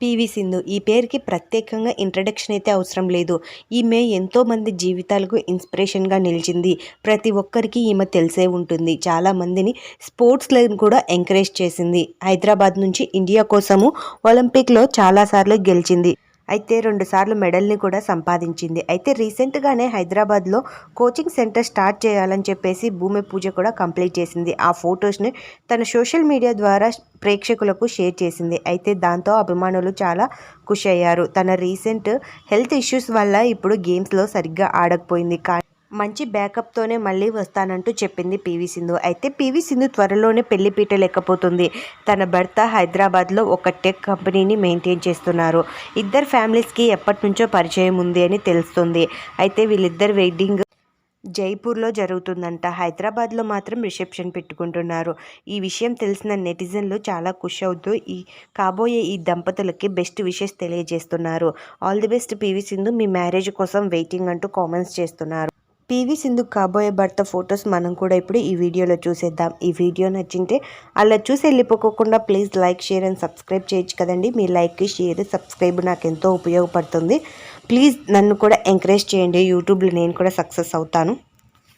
PV Sindhu ఈ పేరుకి ప్రత్యేకంగా ఇంట్రడక్షన్ అయితే అవసరం లేదు. ఈమె ఎంతోమంది జీవితాలకు ఇన్స్పిరేషన్గా నిలిచింది. ప్రతి ఒక్కరికి ఈమె తెలిసే ఉంటుంది. చాలామందిని స్పోర్ట్స్లో కూడా ఎంకరేజ్ చేసింది. హైదరాబాద్ నుంచి ఇండియా కోసము ఒలింపిక్లో చాలాసార్లు గెలిచింది. అయితే రెండుసార్లు మెడల్ని కూడా సంపాదించింది. అయితే రీసెంట్గానే హైదరాబాద్లో కోచింగ్ సెంటర్ స్టార్ట్ చేయాలని చెప్పేసి భూమి పూజ కూడా కంప్లీట్ చేసింది. ఆ ఫొటోస్ని తన సోషల్ మీడియా ద్వారా ప్రేక్షకులకు షేర్ చేసింది. అయితే దాంతో అభిమానులు చాలా ఖుషి అయ్యారు. తన రీసెంట్ హెల్త్ ఇష్యూస్ వల్ల ఇప్పుడు గేమ్స్లో సరిగ్గా ఆడకపోయింది. కానీ మంచి బ్యాకప్తోనే మళ్ళీ వస్తానంటూ చెప్పింది పీవీ సింధు. అయితే పీవీ సింధు త్వరలోనే పెళ్ళి పీట లేకపోతుంది. తన భర్త హైదరాబాద్లో ఒక టెక్ కంపెనీని మెయింటైన్ చేస్తున్నారు. ఇద్దరు ఫ్యామిలీస్కి ఎప్పటి నుంచో పరిచయం ఉంది అని తెలుస్తుంది. అయితే వీళ్ళిద్దరు వెడ్డింగ్ జైపూర్లో జరుగుతుందంట. హైదరాబాద్లో మాత్రం రిసెప్షన్ పెట్టుకుంటున్నారు. ఈ విషయం తెలిసిన నెటిజన్లు చాలా ఖుషి అవుతూ ఈ కాబోయే ఈ దంపతులకి బెస్ట్ విషెస్ తెలియజేస్తున్నారు. All the best PV Sindhu me marriage కోసం వెయిటింగ్ అంటూ కామెంట్స్ చేస్తున్నారు. పీవీ సింధు కాబోయే భర్త ఫొటోస్ మనం కూడా ఇప్పుడు ఈ వీడియోలో చూసేద్దాం. ఈ వీడియో నచ్చింటే అలా చూసి వెళ్ళిపోకుండా please like share and subscribe చేయొచ్చు కదండి. మీ లైక్ షేర్ సబ్స్క్రైబ్ నాకు ఎంతో ఉపయోగపడుతుంది. ప్లీజ్ నన్ను కూడా ఎంకరేజ్ చేయండి. యూట్యూబ్లో నేను కూడా సక్సెస్ అవుతాను.